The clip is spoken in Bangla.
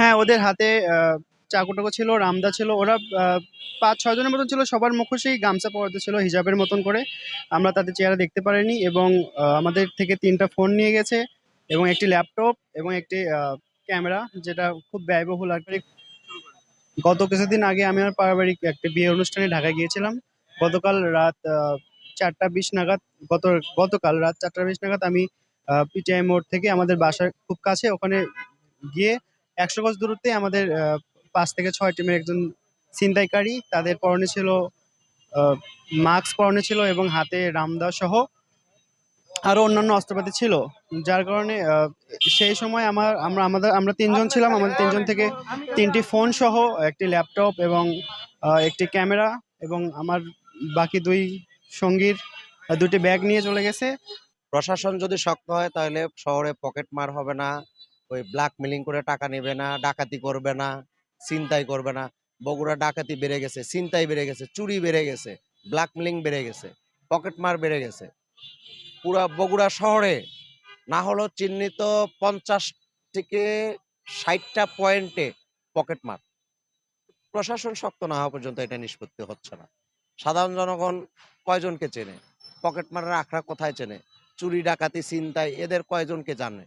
হ্যাঁ ওদের হাতে চাকু টাকু ছিল, রামদা ছিল, ওরা পাঁচ, ছয় জনের মতন ছিল, সবার মুখোশেই গামছা পরাতে ছিল, হিজাবের মতন করে। আমরা তাদের চেহারা দেখতে পারিনি এবং আমাদের থেকে তিনটা ফোন নিয়ে গেছে এবং একটি ল্যাপটপ এবং একটি ক্যামেরা, যেটা খুব ব্যয়বহুল আর গত কিছুদিন আগে আমি আমার পারিবারিক একটা বিয়ে অনুষ্ঠানে ঢাকায় গিয়েছিলাম। গতকাল রাত চারটা বিশ নাগাদ, গত, গতকাল রাত চারটা বিশ নাগাদ আমি পিটিআই মোড় থেকে আমাদের বাসার খুব কাছে ওখানে গিয়ে একশো গজ দূরত্বে আমাদের পাঁচ থেকে ছয় টিমের একজন ছিনতাইকারী। তাদের পরনে ছিল মাস্ক পরনে ছিল এবং হাতে রামদা সহ আরও অন্যান্য অস্ত্রপাতি ছিল, যার কারণে সেই সময় আমার, আমরা, আমাদের, আমরা তিনজন ছিলাম। আমাদের তিনজন থেকে তিনটি ফোন সহ, একটি ল্যাপটপ এবং একটি ক্যামেরা এবং আমার বাকি দুই সঙ্গীর দুটি ব্যাগ নিয়ে চলে গেছে। প্রশাসন যদি শক্ত হয়, তাহলে শহরে পকেট মার হবে না। ওই ব্ল্যাক মেলিং করে টাকা নেবে না, ডাকাতি করবে না, ছিনতাই করবে না। বগুড়া ডাকাতি বেড়ে গেছে, ছিনতাই বেড়ে গেছে, চুরি বেড়ে গেছে ব্ল্যাক মেলিং বেড়ে গেছে পকেট মার বেড়ে গেছে। পুরা বগুড়া শহরে না হলেও চিহ্নিত পঞ্চাশ থেকে ষাটটা পয়েন্টে পকেট মার। প্রশাসন শক্ত না হওয়া পর্যন্ত এটা নিষ্পত্তি হচ্ছে না। সাধারণ জনগণ কয়জনকে চেনে? পকেট মারের আখড়া কোথায় চেনে? চুরি, ডাকাতি, ছিনতাই, এদের কয়জনকে জানে?